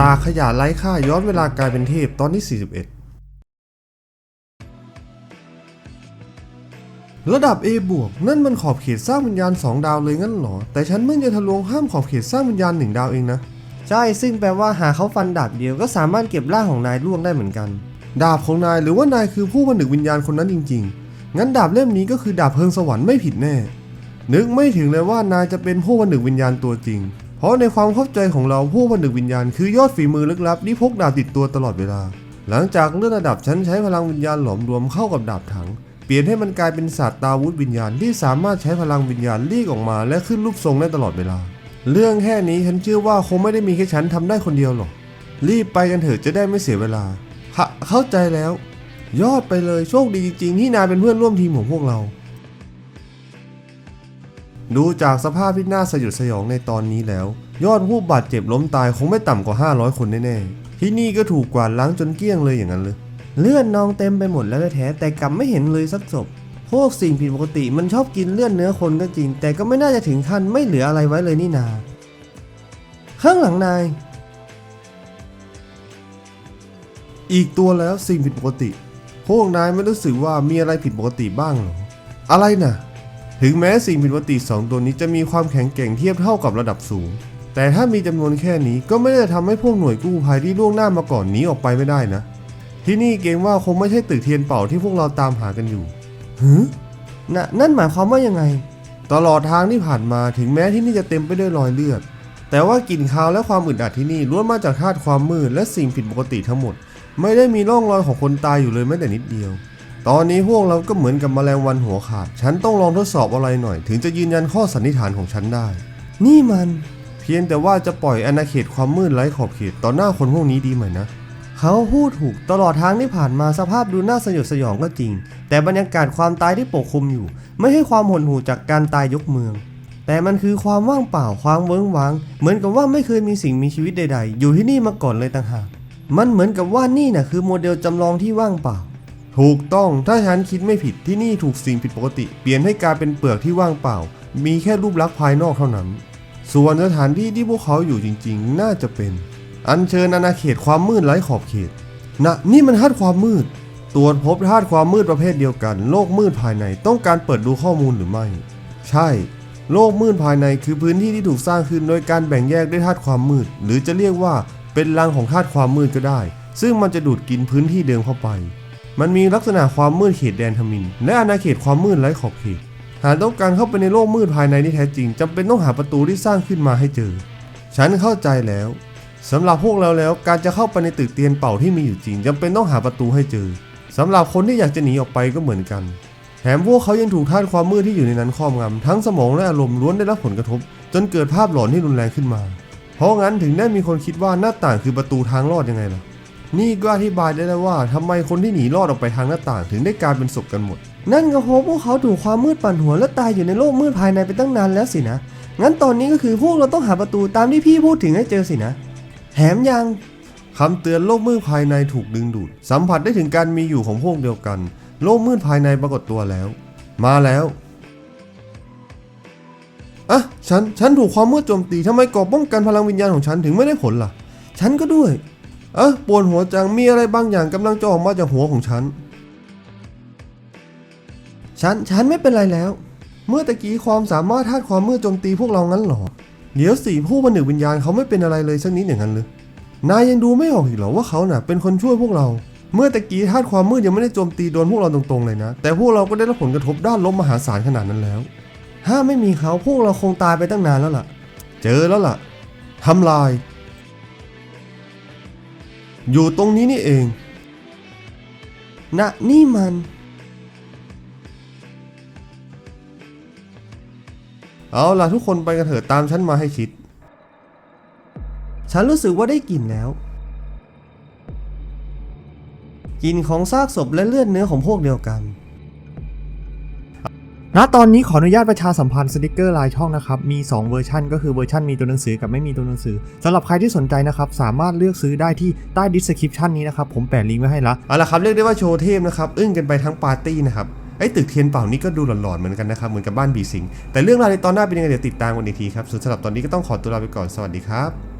จากขยะไร้ค่าย้อนเวลากลายเป็นเทพตอนที่ 41 ระดับ A บวกนั่นมันขอบเขตสร้างวิญญาณ 2 ดาวเลยงั้นเหรอ แต่ฉันเพิ่งจะทะลวงห้ามขอบเขตสร้างวิญญาณ 1 ดาวเองนะ ใช่ซึ่งแปลว่าหาเขาฟันดาบเดียวก็สามารถเก็บร่างของนายล่วงได้เหมือนกัน ดาบของนายหรือว่านายคือผู้ผนึกวิญญาณคนนั้นจริง ๆ งั้นดาบเล่มนี้ก็คือดาบเพลิงสวรรค์ไม่ผิดแน่ นึกไม่ถึงเลยว่านายจะเป็นผู้ผนึกวิญญาณตัวจริง เพราะในความเข้าใจของเราผู้ผนึกวิญญาณคือยอดฝีมือลึกลับที่พกดาบติดตัวตลอดเวลา หลังจากเลื่อนระดับฉันใช้พลังวิญญาณหลอมรวมเข้ากับดาบถัง เปลี่ยนให้มันกลายเป็นศาสตราวุธวิญญาณที่สามารถใช้พลังวิญญาณลีกออกมาและขึ้นรูปทรงได้ตลอดเวลา เรื่องแค่นี้ฉันเชื่อว่าคงไม่ได้มีแค่ฉันทำได้คนเดียวหรอก รีบไปกันเถอะจะได้ไม่เสียเวลาฮะเข้าใจแล้ว ยอดไปเลยโชคดีจริงๆที่นายเป็นเพื่อนร่วมทีมของพวกเรา ดูจากสภาพที่น่าสยดสยองในตอนนี้แล้ว ยอดผู้บาดเจ็บล้มตายคงไม่ต่ำกว่า 500 คนแน่ๆ ที่นี่ก็ถูกกวาดล้างจนเกลี้ยงเลยอย่างนั้นเลย เลือดนองเต็มไปหมดแล้วแท้แต่กลับไม่เห็นเลยสักศพ พวกสิ่งผิดปกติมันชอบกินเลือดเนื้อคนก็จริง แต่ก็ไม่น่าจะถึงขั้นไม่เหลืออะไรไว้เลยนี่นา ข้างหลังนาย อีกตัวแล้วสิ่งผิดปกติ พวกนายไม่รู้สึกว่ามีอะไรผิดปกติบ้างหรอ อะไรนะ ถึงแม้สิ่งผิดปกติสองตัวนี้จะมีความแข็งแกร่งเทียบเท่ากับระดับสูง แต่ถ้ามีจำนวนแค่นี้ก็ไม่ได้ทำให้พวกหน่วยกู้ภัยที่ล่วงหน้ามาก่อนหนีออกไปไม่ได้นะ ที่นี่เกรงว่าคงไม่ใช่ตึกเทียนเป่าที่พวกเราตามหากันอยู่หือน่ะนั่นหมายความว่ายังไง ตลอดทางที่ผ่านมาถึงแม้ที่นี่จะเต็มไปด้วยรอยเลือด แต่ว่ากลิ่นคาวและความอึดอัดที่นี่ล้วนมาจากธาตุความมืดและสิ่งผิดปกติทั้งหมด ไม่ได้มีร่องรอยของคนตายอยู่เลยแม้แต่นิดเดียว ตอนนี้พวกเราก็เหมือนกับแมลงวันหัวขาด ฉันต้องลองทดสอบอะไรหน่อย ถึงจะยืนยันข้อสันนิษฐานของฉันได้ นี่มัน เพียงแต่ว่าจะปล่อยอาณาเขตความมืดไร้ขอบเขตต่อหน้าคนพวกนี้ดีไหมนะ เขาพูดถูกตลอดทางที่ผ่านมาสภาพดูน่าสยดสยองก็จริง แต่บรรยากาศความตายที่ปกคลุมอยู่ ไม่ให้ความหดหู่จากการตายยกเมือง แต่มันคือความว่างเปล่าความเวิ้งว้าง เหมือนกับว่าไม่เคยมีสิ่งมีชีวิตใด ๆ อยู่ที่นี่มาก่อนเลยต่างหากมันเหมือนกับว่านี่น่ะคือโมเดลจำลองที่ว่างเปล่า ถูกต้องถ้าฉันคิดไม่ผิดที่นี่ถูกสิ่งผิดปกติ เปลี่ยนให้กลายเป็นเปลือกที่ว่างเปล่า มีแค่รูปลักษณ์ภายนอกเท่านั้น ส่วนสถานที่ที่พวกเขาอยู่จริงๆ น่าจะเป็น อัญเชิญอาณาเขตความมืดไร้ขอบเขตนะนี่มันธาตุความมืด ตรวจพบธาตุความมืดประเภทเดียวกัน โลกมืดภายในต้องการเปิดดูข้อมูลหรือไม่ ใช่ โลกมืดภายในคือพื้นที่ที่ถูกสร้างขึ้นโดยการแบ่งแยกด้วยธาตุความมืด หรือจะเรียกว่าเป็นรังของธาตุความมืดก็ได้ ซึ่งมันจะดูดกินพื้นที่เดิมเข้าไป มันมีลักษณะความมืดเขตแดนทมิน และอาณาเขตความมืดไร้ขอบเขต หากต้องการเข้าไปในโลกมืดภายในที่แท้จริงจำเป็นต้องหาประตูที่สร้างขึ้นมาให้เจอ ฉันเข้าใจแล้วสำหรับพวกเราแล้วการจะเข้าไปในตึกเตียนเป่าที่มีอยู่จริงจำเป็นต้องหาประตูให้เจอสำหรับคนที่อยากจะหนีออกไปก็เหมือนกัน แถมพวกเขายังถูกธาตุความมืดที่อยู่ในนั้นครอบงำทั้งสมองและอารมณ์ล้วนได้รับผลกระทบ จนเกิดภาพหลอนที่รุนแรงขึ้นมา เพราะงั้นถึงได้มีคนคิดว่าหน้าต่างคือประตูทางรอดยังไงล่ะ นี่ก็อธิบายได้แล้วว่าทำไมคนที่หนีรอดออกไปทางหน้าต่างถึงได้กลายเป็นศพกันหมด นั่นก็เพราะพวกเขาถูกความมืดปั่นหัวและตายอยู่ในโลกมืดภายในไปตั้งนานแล้วสินะ งั้นตอนนี้ก็คือพวกเราต้องหาประตูตามที่พี่พูดถึงให้เจอสินะ แถมยังคำเตือนโลกมืดภายในถูกดึงดูด สัมผัสได้ถึงการมีอยู่ของพวกเดียวกัน โลกมืดภายในปรากฏตัวแล้ว มาแล้วอะฉันฉันถูกความมืดโจมตีทำไมกรอบป้องกันพลังวิญญาณของฉันถึงไม่ได้ผลล่ะ ฉันก็ด้วย เอะปวดหัวจังมีอะไรบางอย่างกำลังจะออกมาจากหัวของฉัน ฉัน ฉันไม่เป็นไรแล้ว เมื่อตะกี้ความสามารถธาตุความมืดโจมตีพวกเรางั้นหรอ เดี๋ยวสี่ผู้ผนึกวิญญาณเขาไม่เป็นอะไรเลยสักนิดอย่างนั้นเลยนายยังดูไม่ออกอีกเหรอว่าเขาน่ะเป็นคนช่วยพวกเรา เมื่อตะกี้ธาตุความมืดยังไม่ได้โจมตีโดนพวกเราตรงๆเลยนะ แต่พวกเราก็ได้รับผลกระทบด้านลบมหาศาลขนาดนั้นแล้ว ถ้าไม่มีเขาพวกเราคงตายไปตั้งนานแล้วล่ะ เจอแล้วล่ะทำลาย อยู่ตรงนี้นี่เองนะนี่มัน เอาล่ะทุกคนไปกันเถอะตามฉันมาให้ชิด ฉันรู้สึกว่าได้กลิ่นแล้วกลิ่นของซากศพและเลือดเนื้อของพวกเดียวกัน ณตอนนี้ขออนุญาตประชาสัมพันธ์สติกเกอร์ลายช่องนะครับ มี 2 เวอร์ชันก็คือเวอร์ชันมีตัวหนังสือกับไม่มีตัวหนังสือสำหรับใครที่สนใจนะครับ สามารถเลือกซื้อได้ที่ใต้ดิสคริปชันนี้นะครับ ผมแปะลิงก์ไว้ให้ละเอาละครับ เรียกได้ว่าโชว์เทพนะครับ อึ้งกันไปทั้งปาร์ตี้นะครับไอ้ตึกเทียนเป่านี่ก็ดูหลอนๆเหมือนกันนะครับ เหมือนกับบ้านบีสิง แต่เรื่องราวในตอนหน้าเป็นยังไงเดี๋ยวติดตามกันอีกทีครับส่วนสำหรับตอนนี้ก็ต้องขอตัวลาไปก่อนสวัสดีครับ